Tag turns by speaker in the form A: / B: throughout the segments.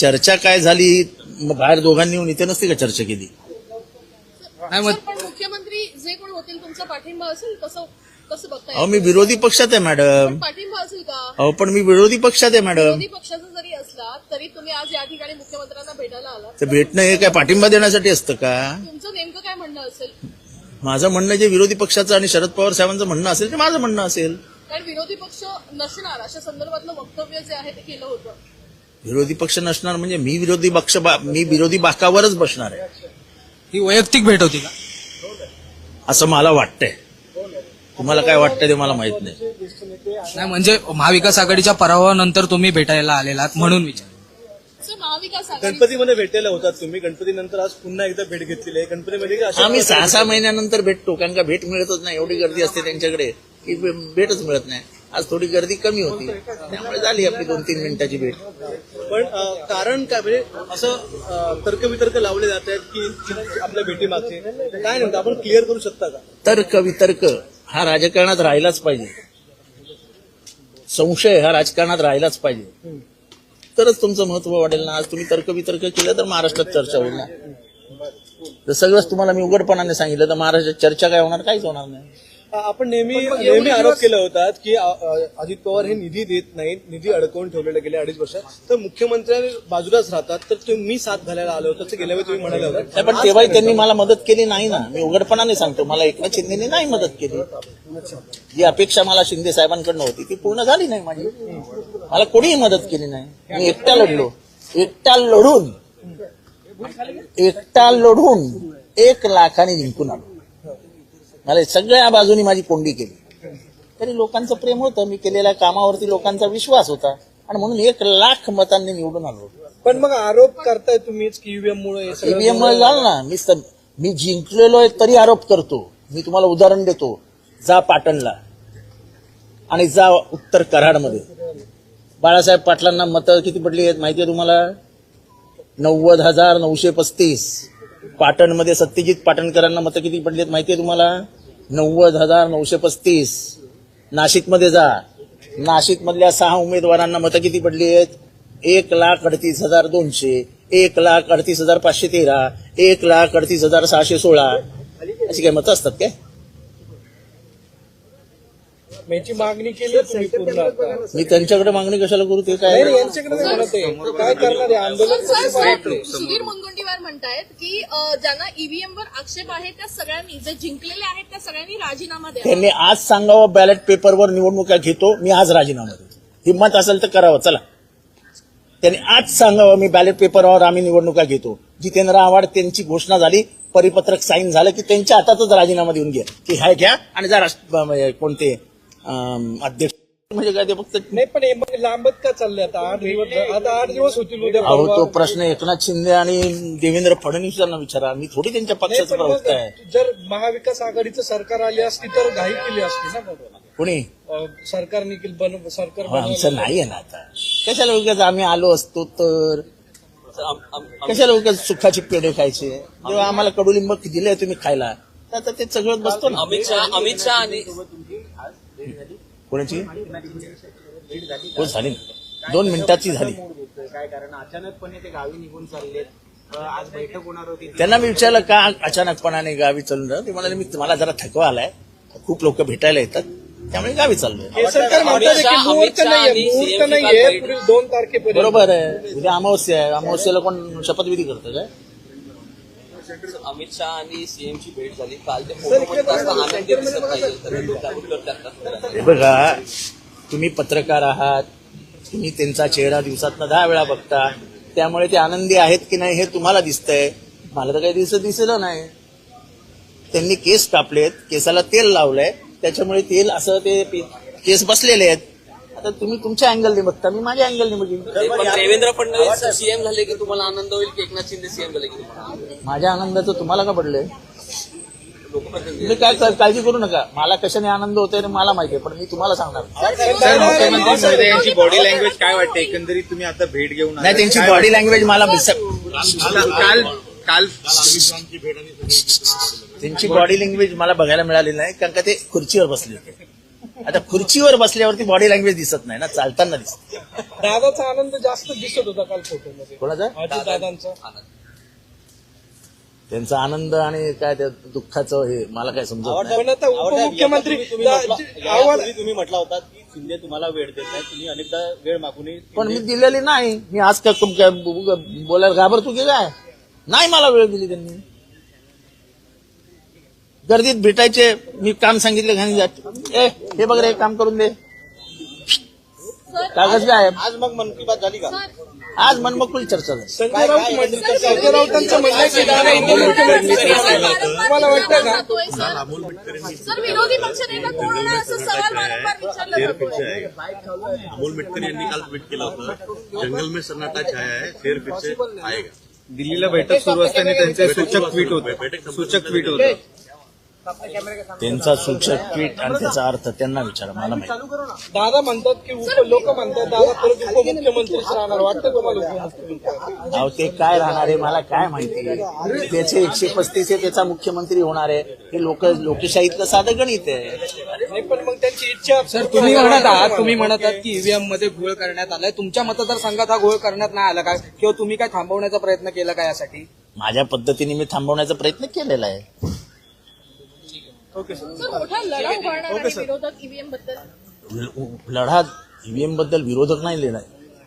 A: चर्चा काय झाली? मग बाहेर दोघांनी येऊन इथे नसती का चर्चा केली?
B: नाही मग
C: मुख्यमंत्री जे कोण होतील तुमचा पाठिंबा असेल कसं कसं बघताय.
A: अहो मी विरोधी पक्षात आहे मॅडम.
C: पण पाठिंबा असेल का?
A: अहो पण मी विरोधी पक्षात आहे मॅडम.
C: विरोधी पक्षाचा जरी असला तरी तुम्ही आज या ठिकाणी मुख्यमंत्र्यांना भेटायला आलात.
A: तर भेटणं हे काय पाठिंबा देण्यासाठी असतं का?
C: तुमचं नेमकं काय म्हणणं असेल?
A: माझं म्हणणं जे विरोधी पक्षाचं आणि शरद पवार साहेबांचं म्हणणं असेल ते माझं म्हणणं असेल.
C: कारण विरोधी पक्ष नसणार अशा संदर्भातलं वक्तव्य जे आहे ते केलं होतं.
A: विरोधी पक्ष नसणार म्हणजे मी विरोधी पक्ष मी विरोधी बाकावरच बसणार आहे.
B: ही वैयक्तिक भेट होती का?
A: असं मला वाटतंय. तुम्हाला काय वाटतंय ते मला माहीत नाही.
B: नाही म्हणजे महाविकास आघाडीच्या पराभवानंतर तुम्ही भेटायला आलेलात म्हणून विचार.
C: सर महाविकास आघाडी
D: गणपतीमध्ये भेटायला होतात तुम्ही. गणपतीनंतर आज पुन्हा एकदा भेट घेतलेली आहे. गणपतीमध्ये अशा
A: आम्ही सहा सहा महिन्यानंतर भेटतो कारण का भेट मिळतच नाही. एवढी गर्दी असते त्यांच्याकडे की भे- भेटच मिळत नाही. आज थोडी गर्दी कमी होती. त्यामुळे झाली आपली दोन तीन मिनिटाची भेट.
D: पण कारण काय? म्हणजे असं तर्कवितर्क लावले जात आहेत की आपल्या भेटीमागचे. काय नेमकं? आपण क्लिअर करू शकता का?
A: तर्क वितर्क हा राजकारणात राहिलाच पाहिजे. संशय हा राजकारणात राहिलाच पाहिजे. तरच तुमचं महत्त्व वाढेल ना. आज तुम्ही तर्क वितर्क केलं तर महाराष्ट्रात चर्चा होईल ना. तर सगळंच तुम्हाला मी उघडपणाने सांगितलं तर महाराष्ट्रात चर्चा काय होणार? काहीच होणार नाही.
D: आपण नेहमी नेहमी आरोप केला होता की अं, अं, अजित पवार हे निधी देत नाहीत निधी अडकवून ठेवलेला गेल्या अडीच वर्षात. तर मुख्यमंत्री बाजूलाच राहतात तर तुम्ही साथ घालायला आलो होतं असं गेल्या वेळी तुम्ही म्हणाले होते.
A: नाही, पण तेव्हाही त्यांनी मला मदत केली नाही ना. मी उघडपणाने सांगतो मला एकनाथ शिंदेने नाही मदत केली. जी अपेक्षा मला शिंदे साहेबांकडनं होती ती पूर्ण झाली नाही माझी. मला कोणीही मदत केली नाही. मी एकटा लढलो. एकटा लढून एकटा लढून एक लाखाने जिंकून आलो. मला सगळ्या बाजूनी माझी कोंडी केली. तरी लोकांचं प्रेम होतं. मी केलेल्या कामावरती लोकांचा विश्वास होता. आणि म्हणून एक लाख मतांनी निवडून आलो
D: पण मग आरोप करताय तुम्हीच की ईव्हीएम मुळे हे सगळं
A: ईव्हीएम मुळे झालं? ना. मी मी जिंकलेलो आहे तरी आरोप करतो. मी तुम्हाला उदाहरण देतो. जा पाटणला आणि जा उत्तर कराडमध्ये. बाळासाहेब पाटलांना मतं किती पडली आहेत माहिती आहे तुम्हाला? नव्वद हजार नऊशे पस्तीस. पाटणमध्ये सत्यजित पाटणकरांना मतं किती पडली आहेत माहिती आहे तुम्हाला? नव्वद हजार नऊशे पस्तीस. नाशिकमध्ये जा. नाशिकमधल्या सहा उमेदवारांना मतं किती पडली आहेत? एक लाख अडतीस हजार दोनशे एक लाख अडतीस हजार पाचशे तेरा एक लाख अडतीस हजार सहाशे सोळा. अशी काय मतं असतात काय?
D: याची मागणी केली तुम्ही पूर्ण आता.
A: मी त्यांच्याकडे मागणी कशाला करू? ते
D: नाही, नाही,
A: काय
D: यांच्याकडे नाही म्हणत आहे. काय करणार आहे? आंदोलन
C: सर,
D: कसं
C: सर,
D: वाटतंय?
C: सुधीर मुनगंटीवार म्हणतायत की अं, ज्यांना ईव्हीएम वर आक्षेप आहे त्या सगळ्यांनी जे जिंकलेले आहेत त्या सगळ्यांनी राजीनामा द्यावा.
A: त्यांनी आज सांगावं बॅलेट पेपरवर निवडणुका घेतो मी आज राजीनामा देतो. हिंमत असेल तर करावं चला. त्यांनी आज सांगावं मी बॅलेट पेपरवर आम्ही निवडणुका घेतो. जितेंद्र आव्हाड त्यांची घोषणा झाली परिपत्रक साईन झालं की त्यांच्या हातातच राजीनामा देऊन घ्या. की हाय घ्या आणि जा राष्ट्र म्हणजे कोणते अध्यक्ष म्हणजे काय ते फक्त
D: नाही पण हे मग लांबत का चाललंय आता? आठ दिवस आता आठ दिवस होतील उद्या
A: अहो
D: परवा.
A: तो प्रश्न एकनाथ शिंदे आणि देवेंद्र फडणवीस यांना विचारा. मी थोडी त्यांच्या
D: नाही,
A: पक्षाचा
D: पण मग
A: प्रवक्ता आहे.
D: जर महाविकास आघाडीचं सरकार आली असती तर घाई केली असती ना मग
A: कोणी?
D: अं, सरकारने केली बन सरकार
A: अहो, आमचं
D: बनवलं.
A: नाही आहे ना आता. कशाला उगाच आम्ही आलो असतो तर? कशाला उगाच सुखाचे पेढे खायचे? जेव्हा आम्हाला कडुलिंब दिले तुम्ही खायला. तर आता ते सगळं बसतो ना.
E: अमित शहा अमित शहा आणि
A: कोणाची? हो झाली ना? दोन मिनिटाची झाली.
F: काय? कारण अचानकपणे ते गावी निघून चाललेत. अ, आज बैठक होणार होती.
A: त्यांना मी विचारलं का अचानकपणाने गावी चालून? ते म्हणाले मी मला जरा थकवा आलाय. खूप लोक भेटायला येतात. त्यामुळे गावी चाललोय.
D: हे सरकार मुहूर्त नाहीये दोन तारखेपर्यंत.
A: बरोबर आहे. उद्या अमावस्या आहे. अमावस्याला कोण शपथविधी करतं काय?
E: अमित शहा आणि सीएम ची भेट झाली. काल ते फोटोमध्ये दिसत नाही
A: हे बघा तुम्ही पत्रकार आहात तुम्ही त्यांचा चेहरा दिवसात दहा वेळा बघता त्यामुळे ते आनंदी आहेत की नाही हे तुम्हाला दिसतंय. मला तर काही दिसत दिसलं नाही. त्यांनी केस कापलेत केसाला तेल लावलंय त्याच्यामुळे तेल असं ते केस बसलेले आहेत. आता तुम्ही तुमच्या अँगलने बघता मी माझ्या अँगलने
E: पण देवेंद्र फडणवीस सीएम झाले की तुम्हाला आनंद होईल की एकनाथ शिंदे सीएम झाले की तुम्हाला?
A: माझ्या आनंदाचं तुम्हाला का पडलंय? तुम्ही काय काय- काळजी करू नका. मला कशाने आनंद होतोय मला माहिती आहे पण मी तुम्हाला सांगणार
G: सर मुख्यमंत्री महोदय यांची बॉडी लँग्वेज काय वाटते? एकंदरीत तुम्ही आता भेट घेऊन.
A: नाही त्यांची बॉडी लँग्वेज मला?
G: काल काल
A: त्यांची बॉडी लँग्वेज मला बघायला मिळाली नाही कारण का ते खुर्चीवर बसले होते. आता खुर्चीवर बसल्यावरती बॉडी लँग्वेज दिसत नाही ना चालताना दिसत
D: दादाचा आनंद जास्त दिसत होता काल फोटोमध्ये
A: कोणाचा?
D: अजित दादांचा
A: त्यांचा आनंद आणि काय त्या दुःखाचं हे मला काय समजत नाही.
D: पण आता उपमुख्यमंत्री
H: तुम्ही म्हटला- यापूर्वी तुम्ही म्हटला होता की शिंदे तुम्हाला वेळ देत नाही तुम्ही अनेकदा वेळ मागूनही
A: पण मी दिलेली नाही. मी आज का काय बो- बोलायला घाबरतो की काय? नाही मला वेळ दिली त्यांनी. गर्दीत भेटायचे. मी काम सांगितलं घाणी जात ए हे बघ रे काम करून दे. कागद काय आहे?
H: आज मग मन की बात झाली का?
A: आज मनमोकळी चर्चा झाली?
D: संजय राऊत म्हण- संजय राऊतांचं म्हणणं आहे की दादा उपमुख्यमंत्री
C: तुम्हाला
D: वाटतं का?
C: सर विरोधी पक्षनेता कोण होणार असं सवाल वारंवार विचारला जातोय
I: अमोल मिटकर यांनी काल ट्विट केलं होतं. जंगल में सन्नाटा छाया है शेर फिर से आएगा.
G: दिल्लीला बैठक सुरू असताना त्यांचे सूचक ट्विट होतं. सूचक ट्विट होतं.
A: त्यांचा सूचक ट्विट आणि त्याचा अर्थ त्यांना विचारा मला माहिती.
D: दादा म्हणतात की उप लोक म्हणतात दादा परत उपमुख्यमंत्रीच राहणार. वाटतं तुम्हाला
A: अहो ते काय राहणार आहे मला काय माहिती? त्याचे एकशे पस्तीस आहे त्याचा मुख्यमंत्री होणार आहे. हे लोक लोकशाहीतलं साधं गणित आहे.
D: नाही पण मग त्यांची इच्छा
B: सर तुम्ही म्हणत आहात तुम्ही म्हणत आहात की ईव्हीएममध्ये घोळ करण्यात आलाय. तुमच्या मतदारसंघात हा घोळ करण्यात नाही आला का किंवा तुम्ही काय थांबवण्याचा प्रयत्न केला का यासाठी?
A: माझ्या पद्धतीने मी थांबवण्याचा प्रयत्न केलेला आहे.
C: सर. मोठा लढा उभारणार आहे विरोधक
A: ईव्हीएमबद्दल? लढा ईव्हीएमबद्दल विरोधक नाही लिहिलाय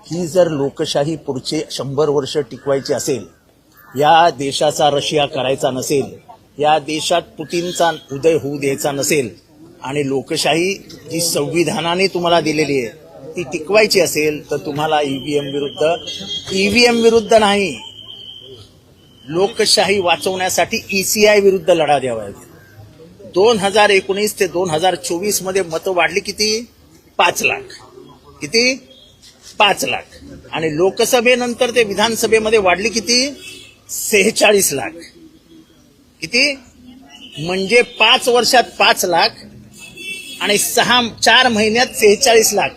A: ही जर लोकशाही पुढचे शंभर वर्ष टिकवायची असेल या देशाचा रशिया करायचा नसेल या देशात पुतीनचा उदय होऊ द्यायचा नसेल आणि लोकशाही जी संविधानाने तुम्हाला दिलेली आहे ती टिकवायची असेल तर तुम्हाला ईव्हीएम विरुद्ध ईव्हीएम विरुद्ध नाही लोकशाही वाचवण्यासाठी ईसीआय विरुद्ध लढा द्यावा लागेल. दोन हजार एकोणीस ते दोन हजार चोवीसमध्ये मतं वाढली किती? पाच लाख. किती? पाच लाख. आणि लोकसभेनंतर ते विधानसभेमध्ये वाढली किती? सेहेचाळीस लाख. किती? म्हणजे पाच वर्षात पाच लाख आणि सहा चार महिन्यात सेहेचाळीस लाख.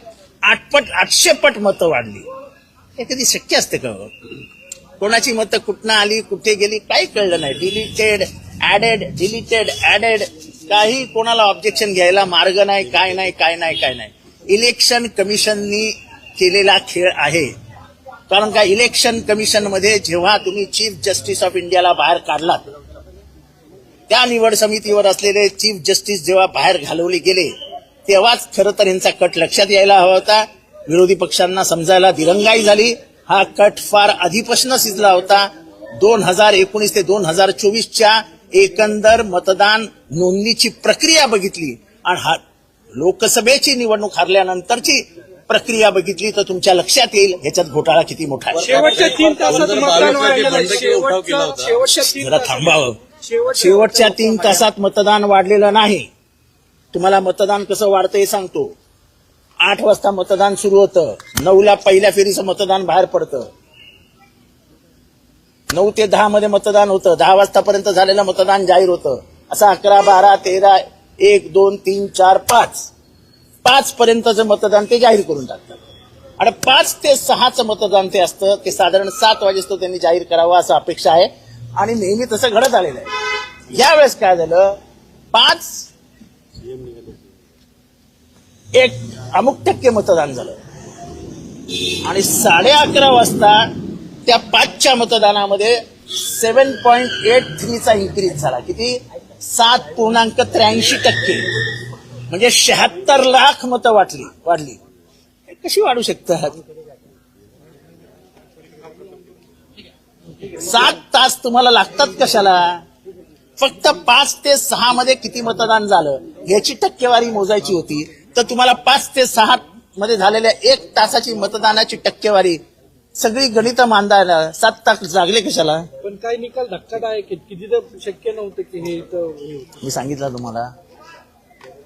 A: आठपट आठशे पट मतं वाढली. हे कधी शक्य असते का हो? कोणाची मतं कुठनं आली कुठे गेली काही कळलं नाही. डिलिटेड ऍडेड डिलिटेड ऍडेड काही कोणाला ऑब्जेक्शन घ्यायला मार्ग नाही काय नाही काय नाही काय नाही. इलेक्शन कमिशननी केलेला खेळ आहे. कारण का इलेक्शन कमिशनमध्ये जेव्हा तुम्ही चीफ जस्टिस ऑफ इंडियाला बाहेर काढलात त्या निवड समितीवर असलेले चीफ जस्टिस जेव्हा बाहेर घालवले गेले तेव्हाच खरं तर यांचा कट लक्षात यायला हवा होता. विरोधी पक्षांना समजायला दिरंगाई झाली. हा कट फार आधीपासून शिजला होता. दोन हजार एकोणीस ते दोन हजार चोवीसच्या एकंदर मतदान नोंदणीची प्रक्रिया बघितली आणि हा लोकसभेची निवडणूक हरल्यानंतरची प्रक्रिया बघितली तर तुमच्या लक्षात येईल ह्याच्यात घोटाळा किती मोठा जरा थांबावं.
D: शेवटच्या
A: शेवटच्या तीन तासात मतदान वाढलेलं नाही. तुम्हाला मतदान कसं वाढतं हे सांगतो. आठ वाजता मतदान सुरू होतं. नऊला पहिल्या फेरीचं मतदान बाहेर पडतं. नऊ ते दहा मध्ये मतदान होतं. दहा वाजतापर्यंत झालेलं मतदान जाहीर होतं. असं अकरा बारा तेरा एक दोन तीन चार पाच. पाच पर्यंतचं मतदान ते जाहीर करून टाकतात. आणि पाच ते सहाचं मतदान ते असतं ते साधारण सात वाजेस्तो त्यांनी जाहीर करावं असं अपेक्षा आहे. आणि नेहमी तसं घडत आलेलं आहे. यावेळेस काय झालं? पाच एक अमुक टक्के मतदान झालं. आणि साडे अकरा वाजता त्या पाचच्या मतदानामध्ये सेव्हन पॉईंट एट थ्रीचा इन्क्रीज झाला. किती? सात पूर्णांक त्र्याऐंशी टक्के. म्हणजे शहात्तर लाख मतं वाटली वाढली. कशी वाढू शकतात? सात तास तुम्हाला लागतात कशाला? फक्त पाच ते सहा मध्ये किती मतदान झालं? याची टक्केवारी मोजायची होती. तर तुम्हाला पाच ते सहा मध्ये झालेल्या एक तासाची मतदानाची टक्केवारी सगळी गणित मांडायला सात तास लागले कशाला
D: पण काही निकाल धक्कादायक आहेत की तिथं शक्य नव्हतं की हे इथं.
A: मी सांगितलं तुम्हाला